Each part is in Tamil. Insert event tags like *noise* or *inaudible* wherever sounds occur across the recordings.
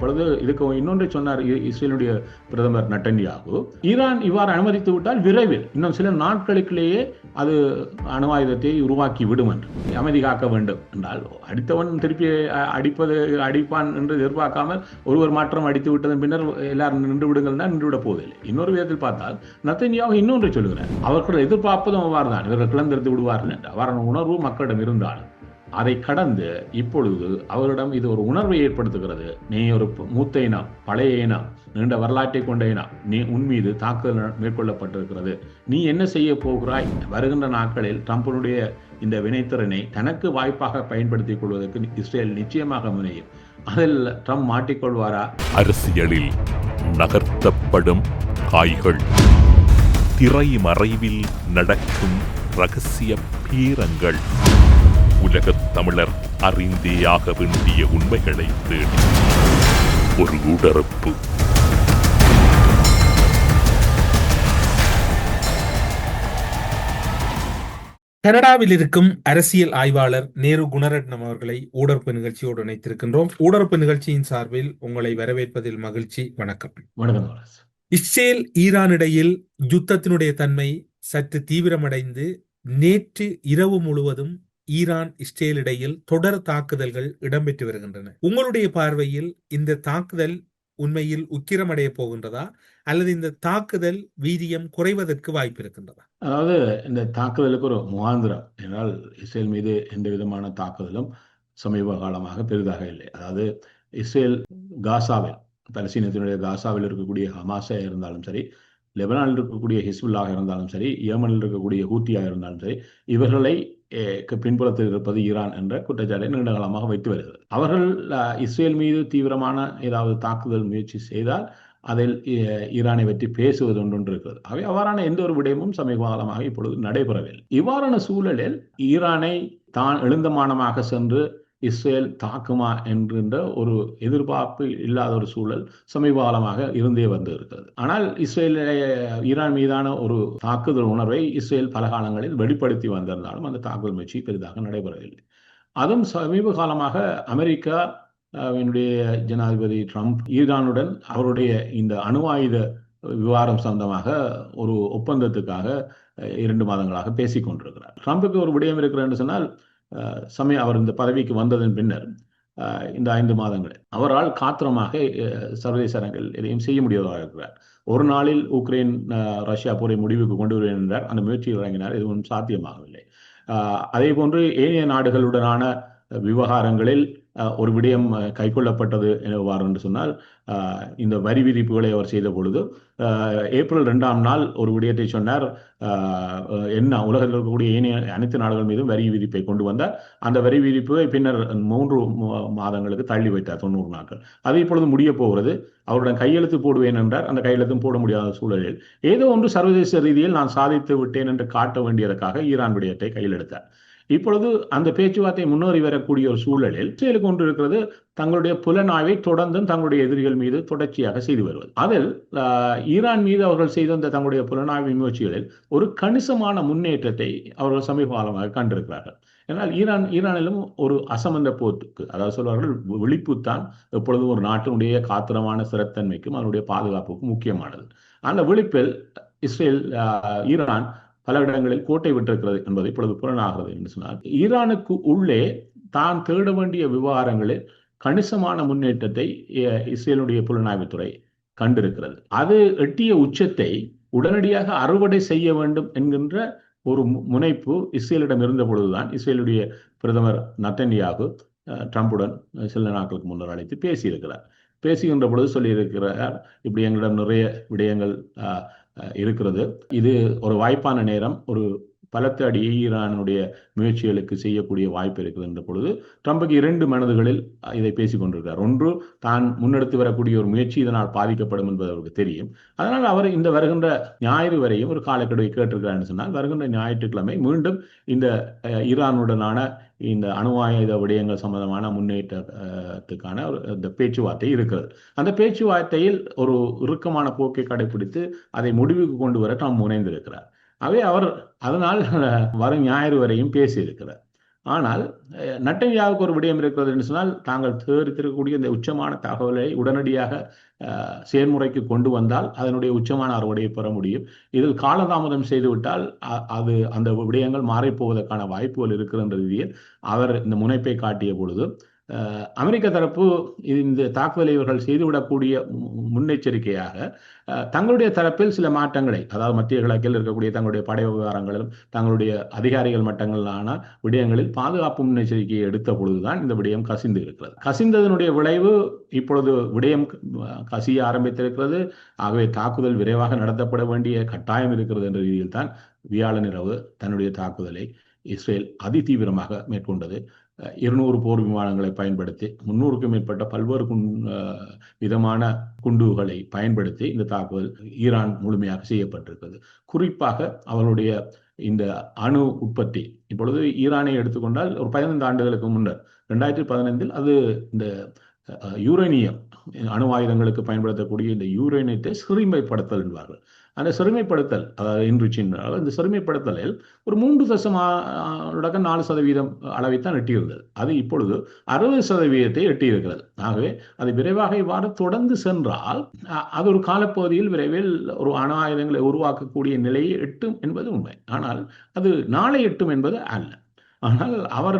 பொழுது இதுக்கு இன்னொன்று சொன்னார் இ- இஸ்ரேலுடைய பிரதமர் நட்டன்யாகு. ஈரான் இவ்வாறு அனுமதித்து விட்டால் விரைவில் இன்னும் சில நாட்களுக்குள்ளேயே அது அணு ஆயுதத்தை உருவாக்கி விடும் என்று. அமைதி காக்க வேண்டும் என்றால் அடித்தவன் திருப்பி அடிப்பது அடிப்பான் என்று எதிர்பார்க்காமல் ஒருவர் மாற்றம் அடித்து விட்டதன் பின்னர் எல்லாரும் நின்று விடுங்கள் தான் நின்று போவதில்லை. இன்னொரு விதத்தில் பார்த்தால் நத்தன்யாகு இன்னொன்று சொல்லுகிறார். அவர்கள் எதிர்பார்ப்பதும் அவ்வாறு தான் இவர்கள் கிளந்தெடுத்து விடுவார்கள் என்று. அவ்வாறான உணர்வு மக்களிடம் இருந்தாலும் அதை கடந்து இப்பொழுது அவரிடம் இது ஒரு உணர்வை ஏற்படுத்துகிறது. நீ ஒரு மூத்த இனம் பழைய இனம் நீண்ட வரலாற்றை கொண்ட இனம் நீ உன் மீது தாக்குதல் மேற்கொள்ளப்பட்டிருக்கிறது. நீ என்ன செய்ய போகிறாய்? வருகின்ற நாட்களில் ட்ரம்பினுடைய இந்த வினைத்திறனை தனக்கு வாய்ப்பாக பயன்படுத்திக் கொள்வதற்கு இஸ்ரேல் நிச்சயமாக முனையும். அதில் ட்ரம்ப் மாட்டிக்கொள்வாரா? அரசியலில் நகர்த்தப்படும் காய்கள் திரை மறைவில் நடக்கும் ரகசிய பீரங்கள். உலகத் தமிழர் அறிந்தேயாக வேண்டிய உண்மைகளை தேடி. ஒரு உடறுப்பு கனடாவில் இருக்கும் அரசியல் ஆய்வாளர் நேரு குணரட்னம் அவர்களை ஊடறுப்பு நிகழ்ச்சியோடு இணைத்திருக்கின்றோம். ஊடறுப்பு நிகழ்ச்சியின் சார்பில் உங்களை வரவேற்பதில் மகிழ்ச்சி. வணக்கம். வணக்கம். இஸ்ரேல் ஈரான் இடையில் யுத்தத்தினுடைய தன்மை சற்று தீவிரமடைந்து நேற்று இரவு முழுவதும் ஈரான் இஸ்ரேல் இடையில் தொடர் தாக்குதல்கள் இடம்பெற்று வருகின்றன. உங்களுடைய பார்வையில் இந்த தாக்குதல் உண்மையில் உக்கிரமடைய போகின்றதா? அல்லது இந்த தாக்குதல் வீரியம் குறைவதற்கு வாய்ப்பு இருக்கின்றதா? அதாவது இந்த தாக்குதலுக்கு ஒரு முகாந்திரம். என்றால் இஸ்ரேல் மீது எந்த விதமான தாக்குதலும் சமீப காலமாக பெரிதாக இல்லை. அதாவது இஸ்ரேல் காசாவில் பலஸ்தீனத்தினுடைய காசாவில் இருக்கக்கூடிய ஹமாஸா இருந்தாலும் சரி லெபனானில் இருக்கக்கூடிய ஹிஸ்புல்லாக இருந்தாலும் சரி ஏமனில் இருக்கக்கூடிய ஹூத்தியாக இருந்தாலும் சரி இவர்களை பின்புலத்தில் பின்புறத்தில் இருப்பது ஈரான் என்ற குற்றச்சாட்டை நீண்ட காலமாக வைத்து வருகிறது. அவர்கள் இஸ்ரேல் மீது தீவிரமான ஏதாவது தாக்குதல் முயற்சி செய்தால் அதில் ஈரானை பற்றி பேசுவது ஒன்று இருக்கிறது. அவை அவ்வாறான எந்த ஒரு விடயமும் சமீப காலமாக இப்பொழுது நடைபெறவில்லை. இவ்வாறான சூழலில் ஈரானை தான் எழுந்தமானமாக சென்று இஸ்ரேல் தாக்குமா என்கின்ற ஒரு எதிர்பார்ப்பு இல்லாத ஒரு சூழல் சமீப காலமாக இருந்தே வந்து இருக்கிறது ஆனால் இஸ்ரேல் ஈரான் மீதான ஒரு தாக்குதல் உணர்வை இஸ்ரேல் பல காலங்களில் வெளிப்படுத்தி வந்திருந்தாலும் அந்த தாக்குதல் முயற்சி பெரிதாக நடைபெறவில்லை. அதுவும் சமீப காலமாக அமெரிக்கா என்னுடைய ஜனாதிபதி ட்ரம்ப் ஈரானுடன் அவருடைய இந்த அணு ஆயுத விவகாரம் சம்பந்தமாக ஒரு ஒப்பந்தத்துக்காக இரண்டு மாதங்களாக பேசிக் கொண்டிருக்கிறார் ட்ரம்புக்கு ஒரு விடயம் இருக்கிறேன்னு என்று சொன்னால் சமயம் அவர் இந்த பதவிக்கு வந்ததன் பின்னர் இந்த ஐந்து மாதங்கள். அவரால் காத்திரமாக சர்வதேச அரங்கில் எதையும் செய்ய முடியாததாக இருக்கிறார். ஒரு நாளில் உக்ரைன் ரஷ்யா போரை முடிவுக்கு கொண்டு வருவேன் என்றார். அந்த முயற்சியில் இறங்கினார். எதுவும் சாத்தியமாகவில்லை. அதே போன்று ஏனைய நாடுகளுடனான விவகாரங்களில் ஒரு விடயம் கைக்கொள்ளப்பட்டது எவ்வாறு என்று சொன்னால் இந்த வரி விதிப்புகளை அவர் செய்த பொழுது ஏப்ரல் ரெண்டாம் நாள் ஒரு விடயத்தை சொன்னார். என்ன உலகத்தில் இருக்கக்கூடிய ஏனைய அனைத்து நாடுகள் மீதும் வரி விதிப்பை கொண்டு வந்தார். அந்த வரி விதிப்பை பின்னர் மூன்று மாதங்களுக்கு தள்ளி வைத்தார் தொண்ணூறு நாட்கள். அது இப்பொழுது முடிய போகிறது. அவருடன் கையெழுத்து போடுவேன் என்றார். அந்த கையெழுத்தும் போட முடியாத சூழலில் ஏதோ ஒன்று சர்வதேச ரீதியில் நான் சாதித்து விட்டேன் என்று காட்ட வேண்டியதற்காக ஈரான் விடயத்தை கையில் எடுத்தார். இப்பொழுது அந்த பேச்சுவார்த்தை முன்னேறி வரக்கூடிய ஒரு சூழலில் இஸ்ரேலுக்கு கொண்டிருக்கிறது தங்களுடைய புலனாய்வை தொடர்ந்தும் தங்களுடைய எதிரிகள் மீது தொடர்ச்சியாக செய்து வருவது. அதில் ஈரான் மீது அவர்கள் செய்த அந்த தங்களுடைய புலனாய்வு முயற்சிகளில் ஒரு கணிசமான முன்னேற்றத்தை அவர்கள் சமீப காலமாக கண்டிருக்கிறார்கள். ஏன்னால் ஈரான் ஈரானிலும் ஒரு அசமந்த போத்துக்கு அதாவது சொல்வார்கள் விழிப்புத்தான் எப்பொழுதும் ஒரு நாட்டினுடைய காத்திரமான சிறத்தன்மைக்கும் அதனுடைய பாதுகாப்புக்கும் முக்கியமானது. அந்த விழிப்பில் இஸ்ரேல் ஆஹ், ஈரான் பல இடங்களில் கோட்டை விட்டிருக்கிறது என்பது இப்பொழுது புலனாகிறது என்று சொன்னார். ஈரானுக்கு உள்ளே தான் தேட வேண்டிய விவகாரங்களில் கணிசமான முன்னேற்றத்தை இஸ்ரேலுடைய புலனாய்வுத்துறை கண்டிருக்கிறது. அது எட்டிய உச்சத்தை உடனடியாக அறுவடை செய்ய வேண்டும் என்கின்ற ஒரு முனைப்பு இஸ்ரேலிடம் இருந்த பொழுதுதான் இஸ்ரேலுடைய பிரதமர் நத்தன்யாகு ட்ரம்புடன் சில நாட்களுக்கு முன்னர் அழைத்து பேசியிருக்கிறார். பேசுகின்ற பொழுது சொல்லியிருக்கிறார் இப்படி எங்களிடம் நிறைய விடயங்கள் இருக்கிறது. இது ஒரு வாய்ப்பான நேரம் ஒரு பலத்த அடியை ஈரானுடைய முயற்சிகளுக்கு செய்யக்கூடிய வாய்ப்பு இருக்குது என்ற பொழுது ட்ரம்புக்கு இரண்டு மனதுகளில் இதை பேசிக் கொண்டிருக்கிறார். ஒன்று தான் முன்னெடுத்து வரக்கூடிய ஒரு முயற்சி இதனால் பாதிக்கப்படும் என்பது அவருக்கு தெரியும். அதனால் அவர் இந்த வருகின்ற ஞாயிறு வரையும் ஒரு காலக்கெடுவை கேட்டிருக்கிறார்னு சொன்னால் வருகின்ற ஞாயிற்றுக்கிழமை மீண்டும் இந்த ஈரானுடனான இந்த அணு ஆயுத விடயங்கள் சம்பந்தமான முன்னேற்றத்துக்கான ஒரு இந்த பேச்சுவார்த்தை இருக்கிறது. அந்த பேச்சுவார்த்தையில் ஒரு இறுக்கமான போக்கை கடைபிடித்து அதை முடிவுக்கு கொண்டு வர தாம் முனைந்திருக்கிறார். அவை அவர் அதனால் வரும் ஞாயிறு வரையும் பேசியிருக்கிறார். ஆனால் நட்டன்யாவுக்கு ஒரு விடயம் இருக்கிறது என்று சொன்னால் தாங்கள் தேர்த்திருக்கக்கூடிய இந்த உச்சமான தகவலை உடனடியாக செயல்முறைக்கு கொண்டு வந்தால் அதனுடைய உச்சமான அறுவடையை பெற முடியும். இதில் காலதாமதம் செய்துவிட்டால் அது அந்த விடயங்கள் மாறிப்போவதற்கான வாய்ப்புகள் இருக்கிற ரீதியில் அவர் இந்த முனைப்பை காட்டிய பொழுது அமெரிக்க தரப்பு இந்த தாக்குதலை இவர்கள் செய்துவிடக்கூடிய முன்னெச்சரிக்கையாக தங்களுடைய தரப்பில் சில மாற்றங்களை அதாவது மத்திய கிழக்கில் இருக்கக்கூடிய தங்களுடைய படை விவகாரங்களிலும் தங்களுடைய அதிகாரிகள் மட்டங்களான விடயங்களில் பாதுகாப்பு முன்னெச்சரிக்கையை எடுத்த பொழுதுதான் இந்த விடயம் கசிந்து இருக்கிறது. கசிந்ததனுடைய விளைவு இப்பொழுது விடயம் கசிய ஆரம்பித்திருக்கிறது. ஆகவே தாக்குதல் விரைவாக நடத்தப்பட வேண்டிய கட்டாயம் இருக்கிறது என்ற ரீதியில் தான் வியாழன் இரவு தன்னுடைய தாக்குதலை இஸ்ரேல் அதிதீவிரமாக மேற்கொண்டது. இருநூறு போர் விமானங்களை பயன்படுத்தி முன்னூறுக்கும் மேற்பட்ட பல்வேறு விதமான குண்டுகளை பயன்படுத்தி இந்த தாக்குதல் ஈரான் முழுமையாக செய்யப்பட்டிருக்கிறது. குறிப்பாக அவருடைய இந்த அணு உற்பத்தி இப்பொழுது ஈரானை எடுத்துக்கொண்டால் ஒரு பதினைந்து ஆண்டுகளுக்கு முன்னர் ரெண்டாயிரத்தி பதினைந்தில் அது இந்த யூரேனியம் அணு ஆயுதங்களுக்கு பயன்படுத்தக்கூடிய இந்த யூரேனியத்தை சிறுமைப்படுத்தல் என்பார்கள். அந்த சிறுமைப்படுத்தல் அதாவது இன்றிச்சின் இந்த சிறுமைப்படுத்தலில் ஒரு மூன்று தசம் நாலு சதவீதம் அளவைத்தான் எட்டியிருந்தது அது இப்பொழுது அறுபது சதவீதத்தை எட்டியிருக்கிறது. ஆகவே அது விரைவாக இவ்வாறு தொடர்ந்து சென்றால் அது ஒரு காலப்பகுதியில் விரைவில் ஒரு அணு ஆயுதங்களை உருவாக்கக்கூடிய நிலையை எட்டும் என்பது உண்மை. ஆனால் அது நாளை எட்டும் என்பது அல்ல. ஆனால் அவர்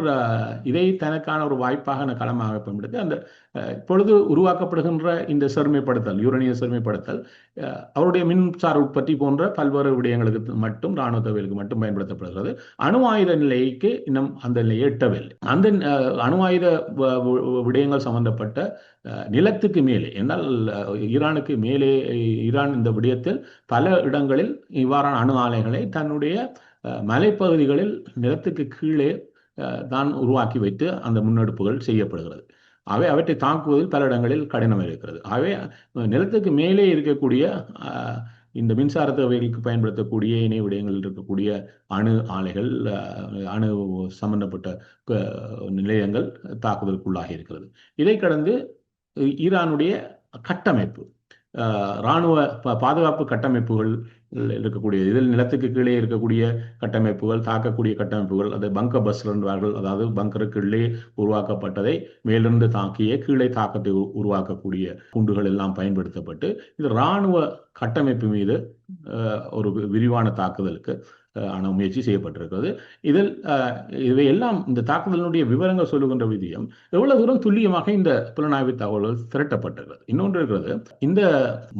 இதை தனக்கான ஒரு வாய்ப்பாக களமாக பயன்படுத்தி அந்த இப்பொழுது உருவாக்கப்படுகின்ற இந்த செருமைப்படுத்தல் யூரனிய செருமைப்படுத்தல் அவருடைய மின்சார உற்பத்தி போன்ற பல்வேறு விடயங்களுக்கு மட்டும் இராணுவ தேவைகளுக்கு மட்டும் பயன்படுத்தப்படுகிறது. அணு ஆயுத நிலைக்கு இன்னும் அந்த நிலையை எட்டவில்லை. அந்த அணு ஆயுத விடயங்கள் சம்பந்தப்பட்ட நிலத்துக்கு மேலே என்னால் ஈரானுக்கு மேலே ஈரான் இந்த விடயத்தில் பல இடங்களில் இவ்வாறான அணு ஆலைகளை தன்னுடைய மலைப்பகுதிகளில் நிலத்துக்கு கீழே தான் உருவாக்கி வைத்து அந்த முன்னெடுப்புகள் செய்யப்படுகிறது. அவை அவற்றை தாக்குவதில் பல இடங்களில் கடினம் இருக்கிறது. ஆகவே நிலத்துக்கு மேலே இருக்கக்கூடிய இந்த மின்சார தேவைகளுக்கு பயன்படுத்தக்கூடிய இணை விடயங்களில் இருக்கக்கூடிய அணு ஆலைகள் அணு சம்பந்தப்பட்ட நிலையங்கள் தாக்குதலுக்குள்ளாகி இருக்கிறது. இதை கடந்து ஈரானுடைய கட்டமைப்பு இராணுவ பாதுகாப்பு கட்டமைப்புகள் இருக்கக்கூடிய இதில் நிலத்துக்கு கீழே இருக்கக்கூடிய கட்டமைப்புகள் தாக்கக்கூடிய கட்டமைப்புகள் அது பங்க பஸ் என்பார்கள் அதாவது பங்கருக்கு கீழே உருவாக்கப்பட்டதை மேலிருந்து தாக்கிய கீழே தாக்கத்தை உருவாக்கக்கூடிய குண்டுகள் எல்லாம் பயன்படுத்தப்பட்டு இது இராணுவ கட்டமைப்பு மீது ஒரு விரிவான தாக்குதலுக்கு ஆன முயற்சி செய்யப்பட்டிருக்கிறது. இதில் இவை எல்லாம் இந்த தாக்குதலினுடைய விவரங்கள் சொல்லுகின்ற விதியம் எவ்வளவு தூரம் துல்லியமாக இந்த புலனாய்வு தகவல்கள் திரட்டப்பட்டிருக்கிறது. இன்னொன்று இருக்கிறது இந்த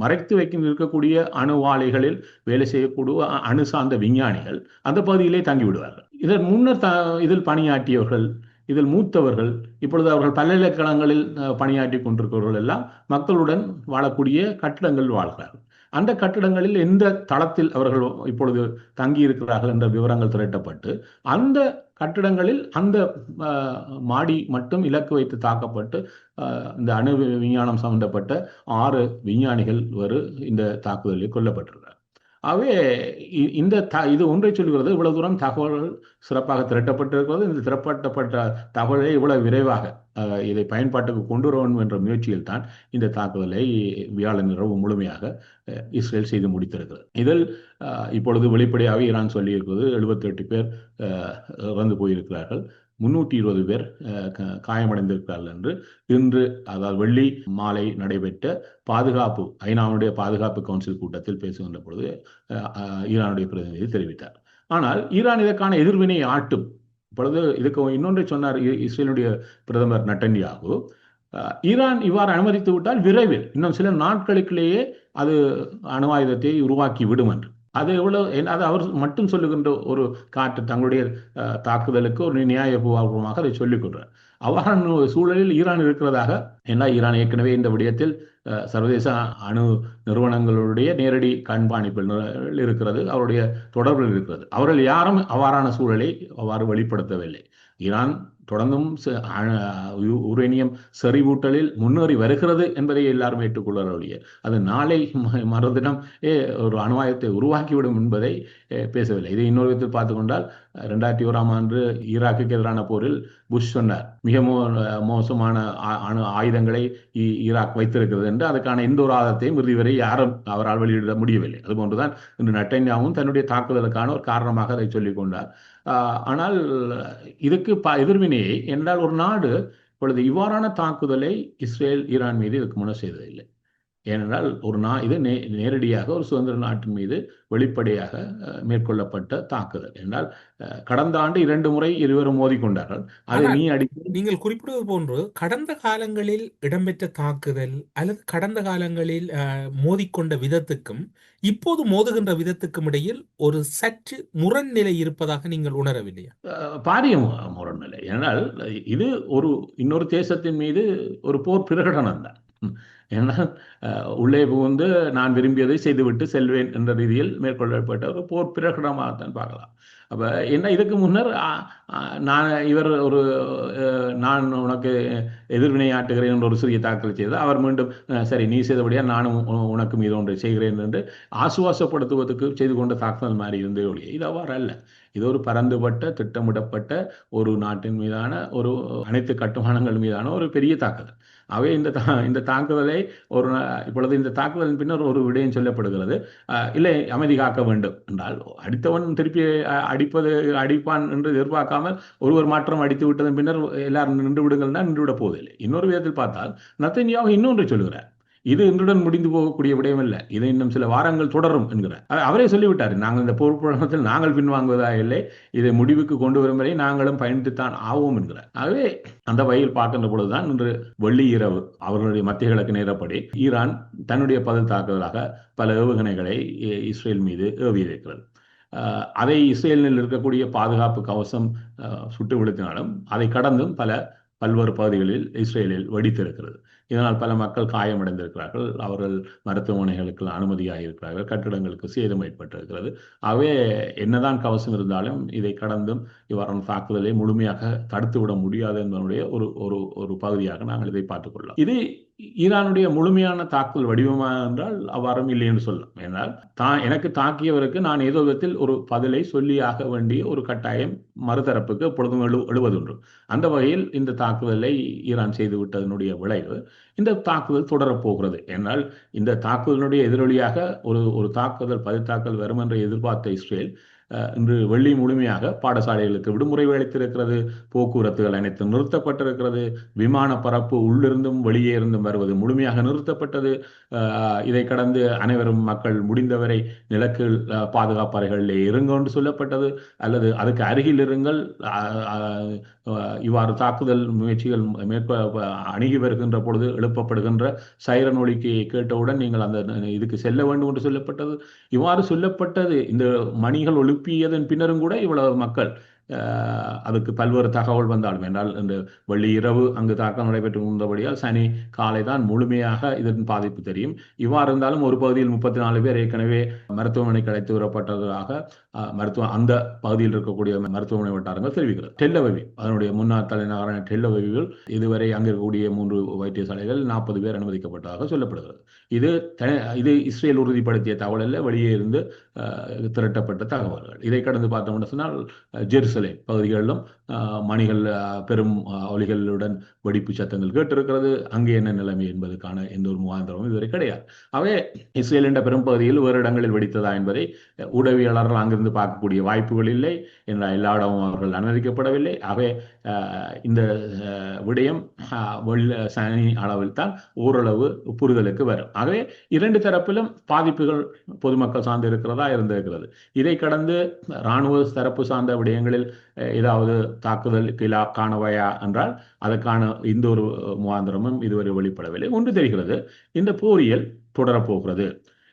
மறைத்து வைக்கின்ற இருக்கக்கூடிய அணு ஆலைகளில் வேலை செய்யக்கூடிய அணு சார்ந்த விஞ்ஞானிகள் அந்த பகுதியிலே தங்கி விடுவார்கள். இதன் முன்னர் த இதில் பணியாற்றியவர்கள் இதில் மூத்தவர்கள் இப்பொழுது அவர்கள் பல்கலைக்கழகங்களில் பணியாற்றி கொண்டிருக்கிறவர்கள் எல்லாம் மக்களுடன் வாழக்கூடிய கட்டிடங்கள் வாழ்கிறார்கள். அந்த கட்டிடங்களில் எந்த தளத்தில் அவர்கள் இப்பொழுது தங்கி இருக்கிறார்கள் என்ற விவரங்கள் திரட்டப்பட்டு அந்த கட்டிடங்களில் அந்த மாடி மட்டும் இலக்கு வைத்து தாக்கப்பட்டு இந்த அணு விஞ்ஞானம் சம்பந்தப்பட்ட ஆறு விஞ்ஞானிகள் வரு இந்த தாக்குதலில் கொல்லப்பட்டிருக்கிறார். ஆகவே இந்த த இது ஒன்றை சொல்கிறது இவ்வளவு தூரம் தகவல்கள் சிறப்பாக திரட்டப்பட்டிருக்கிறது. இந்த திரட்டப்பட்ட தகவலை இவ்வளவு விரைவாக இதை பயன்பாட்டுக்கு கொண்டு வர என்ற முயற்சியில் தான் இந்த தாக்குதலை வியாழன் இரவு முழுமையாக இஸ்ரேல் செய்து முடித்திருக்கிறது. இதில் இப்பொழுது வெளிப்படையாக ஈரான் சொல்லியிருப்பது எழுபத்தி எட்டு பேர் இறந்து போயிருக்கிறார்கள். முன்னூற்றி இருபது பேர் காயமடைந்திருக்கிறார்கள் என்று இன்று அதாவது வெள்ளி மாலை நடைபெற்ற பாதுகாப்பு ஐநாவுடைய பாதுகாப்பு கவுன்சில் கூட்டத்தில் பேசுகின்ற பொழுது ஈரானுடைய பிரதிநிதி தெரிவித்தார். ஆனால் ஈரான் இதற்கான எதிர்வினை ஆட்டும் இப்பொழுது இதுக்கு இன்னொன்று சொன்னார் இஸ்ரேலுடைய பிரதமர் நட்டன்யாகு. ஈரான் இவ்வாறு அனுமதித்து விட்டால் விரைவில் இன்னும் சில நாட்களுக்குள்ளேயே அது அணு ஆயுதத்தை உருவாக்கி விடும் என்று. அது எவ்வளவு அது அவர் மட்டும் சொல்லுகின்ற ஒரு காட்டு தங்களுடைய தாக்குதலுக்கு ஒரு நியாயபூர்வமாக அதை சொல்லிக் கொள்றார். அவ்வாறான சூழலில் ஈரான் இருக்கிறதாக ஏன்னா ஈரான் ஏற்கனவே இந்த விடயத்தில் சர்வதேச அணு நிறுவனங்களுடைய நேரடி கண்காணிப்பில் இருக்கிறது அவருடைய தொடர்பில் இருக்கிறது. அவர்கள் யாரும் அவ்வாறான சூழலை அவ்வாறு வெளிப்படுத்தவில்லை. ஈரான் தொடர்ந்தும் உரேனியம் செறிவூட்டலில் முன்னேறி வருகிறது என்பதை எல்லாரும் ஏற்றுக்கொள்ளாரொழிய அது நாளை மறுதினம் ஒரு அணுவாயத்தை உருவாக்கிவிடும் என்பதை பேசவில்லை. இதை இன்னொரு விதத்தில் பார்த்து கொண்டால் ரெண்டாயிரத்தி ஓராம் ஆண்டு ஈராக்குக்கு எதிரான போரில் புஷ் சொன்னார். மிக மோ மோசமான அணு ஆயுதங்களை ஈராக் வைத்திருக்கிறது என்று அதுக்கான எந்த ஒரு ஆதாரத்தையும் இறுதி வரை யாரும் அவரால் வெளியிட முடியவில்லை. அதுபோன்றுதான் இன்று நட்டன்யாவும் தன்னுடைய தாக்குதலுக்கான ஒரு காரணமாக அதை சொல்லிக் கொண்டார். ஆனால் இதுக்கு ப எதிர்வினையை என்றால் ஒரு நாடு இப்பொழுது இவ்வாறான தாக்குதலை இஸ்ரேல் ஈரான் மீது இதுக்கு முன்னர் செய்ததில்லை. ஏனென்றால் ஒரு நா இது நே நேரடியாக ஒரு சுதந்திர நாட்டின் மீது வெளிப்படையாக மேற்கொள்ளப்பட்ட தாக்குதல். என்றால் கடந்த ஆண்டு இரண்டு முறை இருவரும் மோதிக்கொண்டார்கள். அதை நீ அடித்து நீங்கள் குறிப்பிடுவது போன்று கடந்த காலங்களில் இடம்பெற்ற தாக்குதல் அல்லது கடந்த காலங்களில் அஹ், மோதிக்கொண்ட விதத்துக்கும் இப்போது மோதுகின்ற விதத்துக்கும் இடையில் ஒரு சற்று முரண்நிலை இருப்பதாக நீங்கள் உணரவில்லையா? பாரிய முரண்நிலை. ஏனால் இது ஒரு இன்னொரு தேசத்தின் மீது ஒரு போர் பிரகடனம் தான். ஏன்னால் உள்ளே புகுந்து நான் விரும்பியதை செய்துவிட்டு செல்வேன் என்ற ரீதியில் மேற்கொள்ளப்பட்ட ஒரு போர் பிரகடனமாகத்தான் பார்க்கலாம். அப்ப என்ன இதுக்கு முன்னர் நான் இவர் ஒரு நான் உனக்கு எதிர்வினையாட்டுகிறேன் என்ற ஒரு சிறிய தாக்கல் செய்து அவர் மீண்டும் சரி நீ செய்தபடியா நானும் உ- உனக்கு மீது ஒன்றை செய்கிறேன் என்று ஆசுவாசப்படுத்துவதற்கு செய்து கொண்ட தாக்குதல் மாதிரி இருந்தே ஒழிய இது அவ்வாறு அல்ல. இது ஒரு பரந்துபட்ட திட்டமிடப்பட்ட ஒரு நாட்டின் மீதான ஒரு அனைத்து கட்டுமானங்கள் மீதான ஒரு பெரிய தாக்குதல். அவை இந்த தா- இந்த தாக்குதலை ஒரு இப்பொழுது இந்த தாக்குதலின் பின்னர் ஒரு விடயம் சொல்லப்படுகிறது. இல்லை அமைதி காக்க வேண்டும் என்றால் அடித்தவன் திருப்பி அடிப்பது அடிப்பான் என்று எதிர்பார்க்காமல் ஒருவர் மாற்றம் அடித்து விட்டதன் பின்னர் எல்லாரும் நின்று விடுங்கள்னா நின்று விட போவதில்லை. இன்னொரு விதத்தில் பார்த்தால் நத்தன்யாவு இன்னொன்று சொல்கிறார் இது இன்றுடன் முடிந்து போகக்கூடிய விடயம் இல்லை இது இன்னும் சில வாரங்கள் தொடரும் என்கிறார் அவரே சொல்லிவிட்டார் நாங்கள் இந்த பொறுப்புணத்தில் நாங்கள் பின்வாங்குவதா இல்லை இதை முடிவுக்கு கொண்டு வரும் வரை நாங்களும் பயணித்துத்தான் ஆவோம் என்கிறார் ஆகவே அந்த வகையில் பார்க்கின்ற பொழுதுதான் இன்று வெள்ளி இரவு அவர்களுடைய மத்திய கிழக்கு நேரப்படி ஈரான் தன்னுடைய பதில் தாக்குதலாக பல ஏவுகணைகளை இஸ்ரேல் மீது ஏவியிருக்கிறது. அதை இஸ்ரேலில் இருக்கக்கூடிய பாதுகாப்பு கவசம் அஹ், சுட்டு விழுத்தினாலும் அதை கடந்தும் பல பல்வேறு பகுதிகளில் இஸ்ரேலில் வெடித்திருக்கிறது. இதனால் பல மக்கள் காயமடைந்திருக்கிறார்கள். அவர்கள் மருத்துவமனைகளுக்கு அனுமதியாகியிருக்கிறார்கள் கட்டிடங்களுக்கு சேதம் ஏற்பட்டிருக்கிறது. ஆகவே என்னதான் கவசம் இருந்தாலும் இதை கடந்தும் இவ்வாறான தாக்குதலை முழுமையாக தடுத்து விட முடியாது என்பதனுடைய ஒரு ஒரு ஒரு பகுதியாக நாங்கள் இதை பார்த்துக் கொள்ளலாம். இது ஈரானுடைய முழுமையான தாக்குதல் வடிவமா என்றால் அவ்வாறும் இல்லை என்று சொல்லலாம். ஏனால் தான் எனக்கு தாக்கியவருக்கு நான் ஏதோ விதத்தில் ஒரு பதிலை சொல்லியாக வேண்டிய ஒரு கட்டாயம் மறுதரப்புக்கு எப்பொழுதும் எழு எழுவதுண்டு. அந்த வகையில் இந்த தாக்குதலை ஈரான் செய்து விட்டதனுடைய விளைவு இந்த தாக்குதல் தொடரப்போகிறது ஏனால் இந்த தாக்குதலினுடைய எதிரொலியாக ஒரு ஒரு தாக்குதல் பதித்தாக்கல் வரும் என்று எதிர்பார்த்த இஸ்ரேல் இன்று வெள்ளி முழுமையாக பாடசாலைகளுக்கு விடுமுறை அளித்திருக்கிறது. போக்குவரத்துகள் அனைத்தும் நிறுத்தப்பட்டிருக்கிறது. விமான பரப்பு உள்ளிருந்தும் வெளியே இருந்தும் வருவது முழுமையாக நிறுத்தப்பட்டது. இதை கடந்து அனைவரும் மக்கள் முடிந்தவரை நிலக்கு அஹ், பாதுகாப்பு அறைகளிலே இருங்க என்று சொல்லப்பட்டது. அல்லது அதுக்கு அருகில் இருங்கள். அஹ், அஹ், இவ்வாறு தாக்குதல் முயற்சிகள் மேற்கொ அணுகி வருகின்ற பொழுது எழுப்பப்படுகின்ற சைரன் ஒலிக்கு கேட்டவுடன் நீங்கள் அந்த இதுக்கு செல்ல வேண்டும் என்று சொல்லப்பட்டது. இவ்வாறு சொல்லப்பட்டது. இந்த மணிகள் ஒழுப்பியதன் பின்னரும் கூட இவ்வளவு மக்கள் அதுக்கு பல்வேறு தகவல் வந்தாலும். என்றால் இந்த வெள்ளி இரவு அங்கு தாக்கம் நடைபெற்று இருந்தபடியால் சனி காலை தான் முழுமையாக இதன் பாதிப்பு தெரியும். இவ்வாறு இருந்தாலும் ஒரு பகுதியில் முப்பத்தி நாலு பேர் ஏற்கனவே மருத்துவமனைக்கு அழைத்து வரப்பட்டதாக அஹ், மருத்துவ அந்த பகுதியில் இருக்கக்கூடிய மருத்துவமனை வட்டாரங்கள் தெரிவிக்கிறது. டெல்லவவி அதனுடைய முன்னாள் தலைநகரான டெல்லவவிகள் இதுவரை அங்கு இருக்கக்கூடிய மூன்று வைத்தியசாலைகள் நாற்பது பேர் அனுமதிக்கப்பட்டதாக சொல்லப்படுகிறது. இது இது இஸ்ரேல் உறுதிப்படுத்திய தகவல் அல்ல வெளியே இருந்து திரட்டப்பட்ட தகவல்கள். இதை கடந்து பார்த்தோம்னு சொன்னால் ஜெருசலேம் பகுதிகளிலும் மணிகள் பெரும் ஒலிகளுடன் வெடிப்பு சத்தங்கள் கேட்டிருக்கிறது. அங்கே என்ன நிலைமை என்பதற்கான எந்த ஒரு முகாந்திரமும் இதுவரை கிடையாது. அவை இஸ்ரேல் என்ற பெரும்பகுதியில் வேறு இடங்களில் வெடித்ததா என்பதை உடவியாளர்கள் அங்கிருந்து பார்க்கக்கூடிய வாய்ப்புகள் இல்லை என்ற எல்லா இடமும் அவர்கள் அனுமதிக்கப்படவில்லை. அவை இந்த விடயம் வெள்ள சனி அளவில் தான் ஓரளவு புரிதலுக்கு வரும். ஆகவே இரண்டு தரப்பிலும் பாதிப்புகள் பொதுமக்கள் சார்ந்து இருக்கிறதா இருந்திருக்கிறது. இதை கடந்து இராணுவ தரப்பு சார்ந்த விடயங்களில் ஏதாவது தாக்குதலுக்கு இலாக்கானவையா காணவையா என்றால் அதற்கான இந்த ஒரு முகாந்திரமும் இதுவரை வெளிப்படவில்லை. ஒன்று தெரிகிறது இந்த போரியல் தொடரப்போகிறது.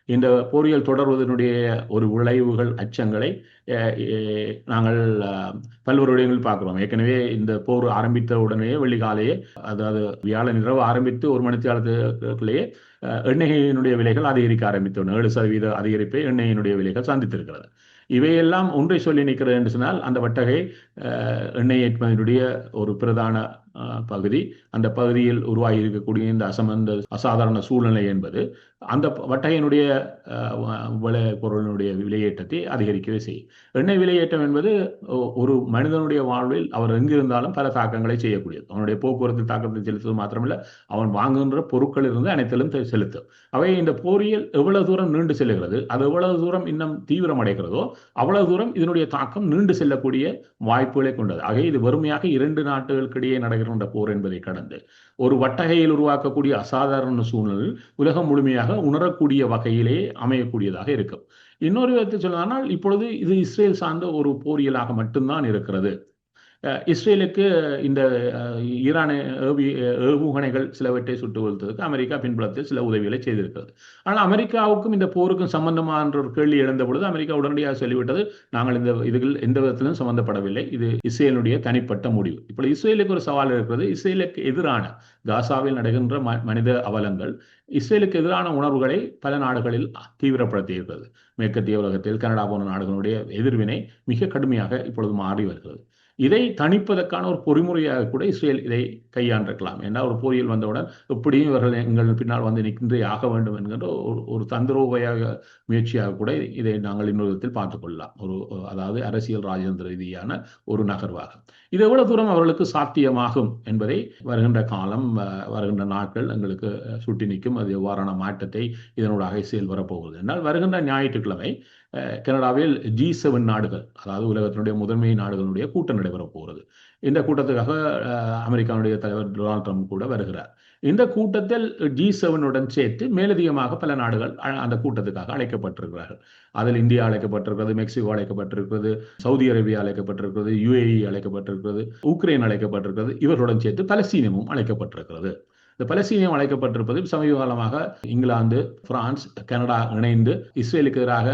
இந்த போரியல் தொடர்வதனுடைய ஒரு விளைவுகள் அச்சங்களை அஹ், நாங்கள் பல்வேறு விடயங்கள் பார்க்கிறோம். ஏற்கனவே இந்த போர் ஆரம்பித்த உடனே வெள்ளிக்காலையே அதாவது வியாழன் இரவு ஆரம்பித்து ஒரு மணித்தியாலத்துக்குள்ளேயே அஹ், எண்ணெயினுடைய விலைகள் அதிகரிக்க ஆரம்பித்தோம் ஏழு சதவீத அதிகரிப்பை எண்ணெயினுடைய விலைகள் சந்தித்திருக்கிறது இவையெல்லாம் ஒன்றை சொல்லி நிற்கிறது என்று சொன்னால் அந்த வட்டகை எண்ணெய் ஏற்றுமதியினுடைய ஒரு பிரதான பகுதி. அந்த பகுதியில் உருவாகி இருக்கக்கூடிய இந்த அசமந்த அசாதாரண சூழ்நிலை என்பது அந்த வட்டகையினுடைய விலை பொருளினுடைய விலையேற்றத்தை அதிகரிக்கவே செய்யும். எண்ணெய் விலையேற்றம் என்பது ஒரு மனிதனுடைய வாழ்வில் அவர் எங்கிருந்தாலும் பல தாக்கங்களை செய்யக்கூடியது. அவனுடைய போக்குவரத்து தாக்கத்தை செலுத்துவது மாத்திரமல்ல அவன் வாங்குகின்ற பொருட்கள் இருந்து அனைத்திலும் செலுத்தும். அவை இந்த போரியல் எவ்வளவு தூரம் நீண்டு செல்லுகிறது அது எவ்வளவு தூரம் இன்னும் தீவிரம் அடைகிறதோ அவ்வளவு தூரம் இதனுடைய தாக்கம் நீண்டு செல்லக்கூடிய வாய்ப்புகளை கொண்டது. ஆக இது வறுமையாக இரண்டு நாடுகளுக்கிடையே கொண்ட போர் என்பதை கடந்து. ஒரு வட்டகையில் உருவாக்கக்கூடிய அசாதாரண சூழ்நிலை உலகம் முழுமையாக உணரக்கூடிய வகையிலே அமையக்கூடியதாக இருக்கும். இன்னொரு விதத்தில் சொல்லலானால் இப்பொழுது இது இஸ்ரேல் சார்ந்த ஒரு போரியலாக மட்டும்தான் இருக்கிறது. இஸ்ரேலுக்கு இந்த ஈரான ஏவி ஏவுகணைகள் சிலவற்றை சுட்டு வீழ்த்ததுக்கு அமெரிக்கா பின்புலத்தில் சில உதவிகளை செய்திருக்கிறது. ஆனால் அமெரிக்காவுக்கும் இந்த போருக்கும் சம்பந்தமான ஒரு கேள்வி எழுந்த பொழுது அமெரிக்கா உடனடியாக சொல்லிவிட்டது நாங்கள் இந்த இதுகள் எந்த விதத்திலும் சம்பந்தப்படவில்லை. இது இஸ்ரேலுடைய தனிப்பட்ட முடிவு. இப்போ இஸ்ரேலுக்கு ஒரு சவால் இருக்கிறது. இஸ்ரேலுக்கு எதிரான காசாவில் நடக்கின்ற ம- மனித அவலங்கள் இஸ்ரேலுக்கு எதிரான உணர்வுகளை பல நாடுகளில் தீவிரப்படுத்தி இருக்கிறது மேற்கத்திய உலகத்தில் கனடா போன்ற நாடுகளுடைய எதிர்வினை மிக கடுமையாக இப்பொழுது மாறி வருகிறது. இதை தணிப்பதற்கான ஒரு பொறிமுறையாக கூட இஸ்ரேல் இதை கையாண்டிருக்கலாம். ஏன்னா ஒரு போரியல் வந்தவுடன் எப்படியும் இவர்கள் எங்கள் பின்னால் வந்து நிற்கின்றே ஆக வேண்டும் என்கின்ற ஒரு ஒரு தந்திரோபயாக முயற்சியாக கூட இதை நாங்கள் இன்னொரு விதத்தில் பார்த்துக் கொள்ளலாம். ஒரு அதாவது அரசியல் ராஜேந்திர ரீதியான ஒரு நகர்வாக. இது எவ்வளவு தூரம் அவர்களுக்கு சாத்தியமாகும் என்பதை வருகின்ற காலம் வருகின்ற நாட்கள் எங்களுக்கு சுட்டி நிற்கும். அது எவ்வாறான மாற்றத்தை இதனூடாக செயல் வரப்போகிறது. என்றால் வருகின்ற ஞாயிற்றுக்கிழமை கனடாவில் ஜி செவன் நாடுகள் அதாவது உலகத்தினுடைய முதன்மை நாடுகளுடைய கூட்டம் நடைபெறப் போகிறது. இந்த கூட்டத்துக்காக அமெரிக்காவுடைய தலைவர் டொனால்ட் ட்ரம்ப் கூட வருகிறார். இந்த கூட்டத்தில் ஜி செவனுடன் சேர்த்து மேலதிகமாக பல நாடுகள் அந்த கூட்டத்துக்காக அழைக்கப்பட்டிருக்கிறார்கள். அதில் இந்தியா அழைக்கப்பட்டிருக்கிறது மெக்சிகோ அழைக்கப்பட்டிருக்கிறது சவுதி அரேபியா அழைக்கப்பட்டிருக்கிறது யுஏஇ அழைக்கப்பட்டிருக்கிறது உக்ரைன் அழைக்கப்பட்டிருக்கிறது. இவர்களுடன் சேர்த்து பலஸ்தீனமும் அழைக்கப்பட்டிருக்கிறது. இந்த பலஸ்தீனியம் அழைக்கப்பட்டிருப்பது சமீப காலமாக இங்கிலாந்து பிரான்ஸ் கனடா இணைந்து இஸ்ரேலுக்கு எதிராக